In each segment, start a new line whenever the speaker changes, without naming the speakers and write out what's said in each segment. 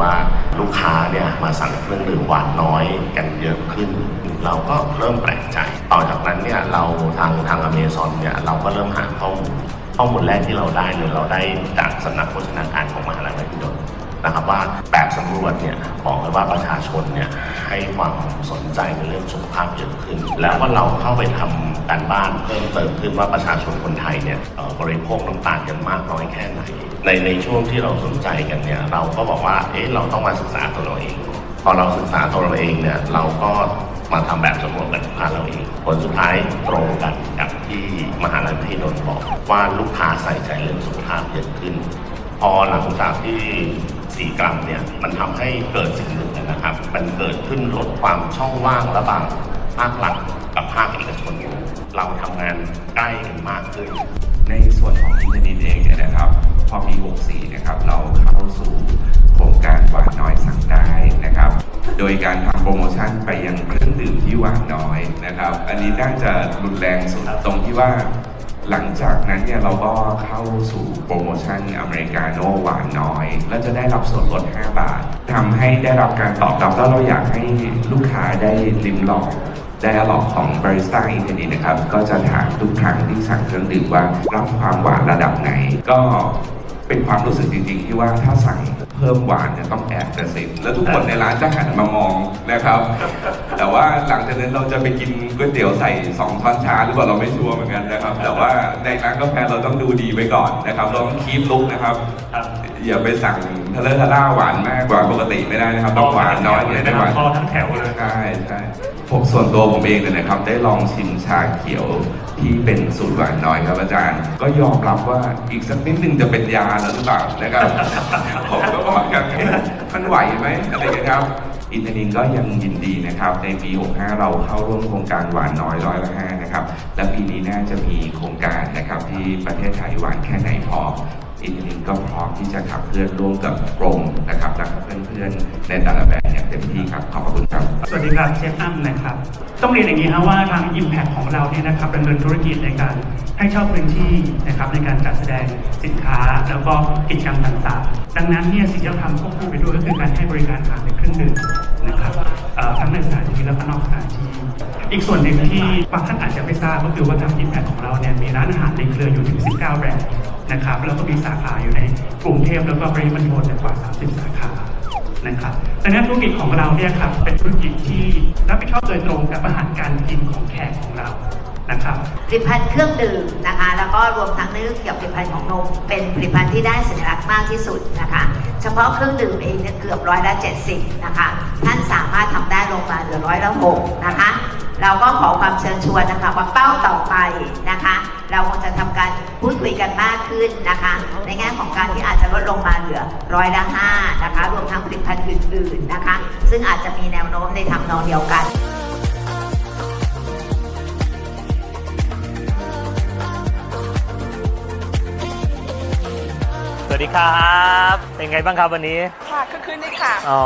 ว่าลูกค้าเนี่ยมาสั่งเครื่องดื่มหวานน้อยกันเยอะขึ้น เราก็เริ่มแปลกใจ ต่อจากนั้นเนี่ยเราทางทางอเมซอนเนี่ยเราก็เริ่มหาข้อมูลข้อมูลแรกที่เราได้เนี่ยเราได้จากสำนักโภชนาการของมหาลัยมหิดลนะครับว่าแบบสำรวจเนี่ยบอกเลยว่าประชาชนเนี่ย ให้ความสนใจในเรื่องสุขภาพเยอะขึ้น แล้วว่าเราเข้าไปทำการบ้านเพิ่มเติมขึ้นว่าประชาชนคนไทยเนี่ยบริโภคน้ำตาลกันมากน้อยแค่ไหน ในในช่วงที่เราสนใจกันเนี่ยเราก็บอกว่าเอ๊ะเราต้องมาศึกษาตัวเราเอง พอเราศึกษาตัวเราเองเนี่ยเราก็มาทำแบบสำรวจกับลูกค้าเราเอง ผลสุดท้ายตรงกันกับที่มหาลัยที่นนท์บอกว่าลูกค้าใส่ใจเรื่องสุขภาพเยอะขึ้น พอหลังจากที่ 4 กรัมเนี่ยมันทำให้เกิดสิ่งหนึ่ง นะครับ มันเกิดขึ้นลดความช่องว่างระหว่างภาครัฐกับภาคเอกชนเราทำงานใกล้กันมากขึ้น
ในส่วนของอินเทอร์เน็ตเองเนี่ยนะครับพอปี 64 นะครับ เราเข้าสู่โครงการหวานน้อยสั่งได้นะครับ โดยการทำโปรโมชั่นไปยังเครื่องดื่มที่หวานน้อยนะครับ อันนี้น่าจะรุนแรงสุดตรงที่ว่า หลังจากนั้นเนี่ยเราก็เข้าสู่โปรโมชั่นอเมริกาโน่หวานน้อย และจะได้รับส่วนลด 5 บาททำให้ได้รับการตอบรับแล้วเราอยากให้ลูกค้าได้ลิ้มลองไดอลอกของบริสต้าอินเทอร์เน็ตนะครับ ก็จะถามทุกครั้งที่สั่งเครื่องดื่มว่ารับความหวานระดับไหน ก็เป็นความรู้สึกจริงๆ ที่ว่าถ้าสั่งเพิ่มหวานเนี่ยต้องแอบกระซิบแล้วทุกคนในร้านจะหันมามองนะครับ ว่าหลังจากนั้นเราจะไปกินก๋วยเตี๋ยวใส่สองช้อนชาหรือเปล่าเราไม่ชัวร์เหมือนกันนะครับ แต่ว่าในร้านกาแฟเราต้องดูดีไว้ก่อนนะครับเราต้องคีปลุกนะครับ
ครับ
อย่าไปสั่งทะเลทะล่าหวานมากกว่าปกติไม่ได้นะครับต้องหวานน้อย
เลย
ไม่
นะ
ห
ครั
วา
บ
น
พอทั้งแถวเลย
ใช่ใช่ผมส่วนตัวผมเองเนี่ยนะครับ ได้ลองชิมชาเขียวที่เป็นสูตรหวานน้อยครับอาจารย์ ก็ยอมรับว่าอีกสักนิดนึงจะเป็นยาแล้วหรือเปล่านะครับผมก็บอกกันเอ๊ะมันไหวไหมอะไรอย่างเงี้ยครับ อินเทนินก็ยังยินดีนะครับ ในปี 65 เราเข้าร่วมโครงการหวานน้อยร้อยละห้านะครับ และปีนี้น่าจะมีโครงการนะครับที่ประเทศไทยหวานแค่ไหนพออินเทนินก็พร้อมที่จะขับเคลื่อนร่วมกับกรมนะครับและเพื่อนๆในแต่ละแบบอย่างเต็มที่ครับขอบพระคุณครับ
สวัสดีครับเชฟอ้ำนะครับ ต้องเรียนอย่างนี้ครับว่าทาง Impact ของเราเนี่ยนะครับดำเนินธุรกิจในการให้เช่าพื้นที่นะครับใน แล้วก็กิจกรรมต่างๆ ดังนั้นเนี่ยสิ่งที่เราทำควบคู่ไปด้วยก็คือการให้บริการอาหารในเครื่องดื่มนะครับทั้งในสถานที่และก็นอกสถานที่อีกส่วนหนึ่งที่บางท่านอาจจะไม่ทราบก็คือว่าทาง Impact ของเราเนี่ยมีร้านอาหารในเครืออยู่ถึง 19 แบรนด์นะครับแล้วก็มีสาขาอยู่ในกรุงเทพแล้วก็ปริมณฑลเนี่ยกว่า 30 สาขานะครับดังนั้นธุรกิจของเราเนี่ยครับเป็นธุรกิจที่รับผิดชอบโดยตรงกับอาหารการกินของแขกของเรา นะครับ
ผลิตภัณฑ์เครื่องดื่มนะคะ แล้วก็รวมทั้งในเรื่องเกี่ยวกับผลิตภัณฑ์ของนมเป็นผลิตภัณฑ์ที่ได้สัญลักษณ์มากที่สุดนะคะ เฉพาะเครื่องดื่มเองเนี่ยเกือบร้อยละ70นะคะ ท่านสามารถทำได้ลงมาเหลือร้อยละ6นะคะเราก็ขอความเชิญชวนนะคะว่าเป้าต่อไปนะคะ เราคงจะทำการพูดคุยกันมากขึ้นนะคะ ในแง่ของการที่อาจจะลดลงมาเหลือร้อยละ5นะคะ รวมทั้งผลิตภัณฑ์อื่นๆนะคะ ซึ่งอาจจะมีแนวโน้มในทำนองเดียวกัน
วัสดีครับ เป็นไงบ้างครับวันนี้
ค่ะคือคืนนี้ค่ะ
อ๋อ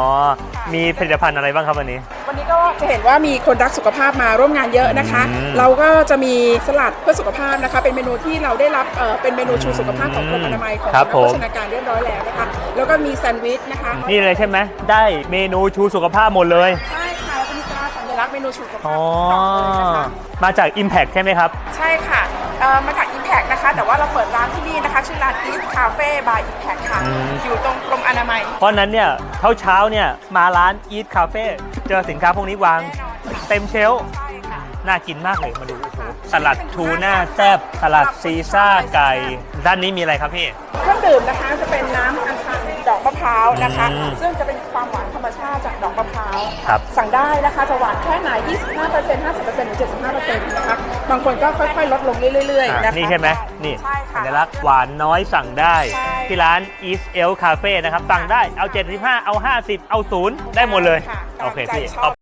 มีผลิตภัณฑ์อะไรบ้างครับวันนี้
วันนี้ก็จะเห็นว่ามีคนรักสุขภาพมาร่วมงานเยอะนะคะ
อืม
เราก็จะมีสลัดเพื่อสุขภาพนะคะ เป็นเมนูที่เราได้รับเอ่อเป็นเมนูชูสุขภาพของกรมอนามัยของ
ครับ
สำนัก
ผม
โภชนาการเรียบร้อยแล้วนะคะ แล้วก็มีแซนด์วิชนะคะ
นี่เลยใช่ไหมได้เมนูชูสุขภาพหมดเลย
ใช่ค่ะแล้วก็มีตราสัญลักษณ์เมนูชูสุขภาพ
อ๋อ
ต่อเลยนะคะ
มาจาก Impact ใช่ไหมครับ
ใช่ค่ะเอ่อมาจาก Impact นะคะ แต่ว่าเราเปิดร้านที่นี่นะคะ ชื่อร้าน East Cafe by Impact ค่ะ
อืม
อยู่ตรงกรมอนามัย
เพราะฉะนั้นเนี่ยเช้าเช้าๆเนี่ยมาร้าน Eat Cafe เจอสินค้าพวกนี้วาง
แน่นอนค่ะ
เต็มเชลฟ์
ใช่ค่ะ
น่ากินมากเลยมาดูโอ้โหสลัดทูน่าแซบสลัดซีซ่าไก่ ด้านนี้มีอะไรครับพี่
เครื่องดื่มนะคะจะเป็นน้ำอัญชันดอกมะพร้าวนะคะ
อืม
ซึ่งจะเป็นความหวานธรรมชาติจากดอกมะพร้าว
ครับ
สั่งได้นะคะจะหวานแค่ไหน 25% 50%หรือ75%นะคะ บางคนก็ค่อยๆ ลดลงเรื่อย
อะ
ๆนะคะ
นี่ใช่ไหมนี่
ใช่ค่ะ
สัญลักษณ์หวานน้อยสั่งได้
ใช่
ที่ร้าน East El Cafe นะครับ สั่งได้เอา 75 เอา 50 เอา 0 ได้หมดเลย
ค่ะ
โอเค
ตามใจ
พี่
ชอบ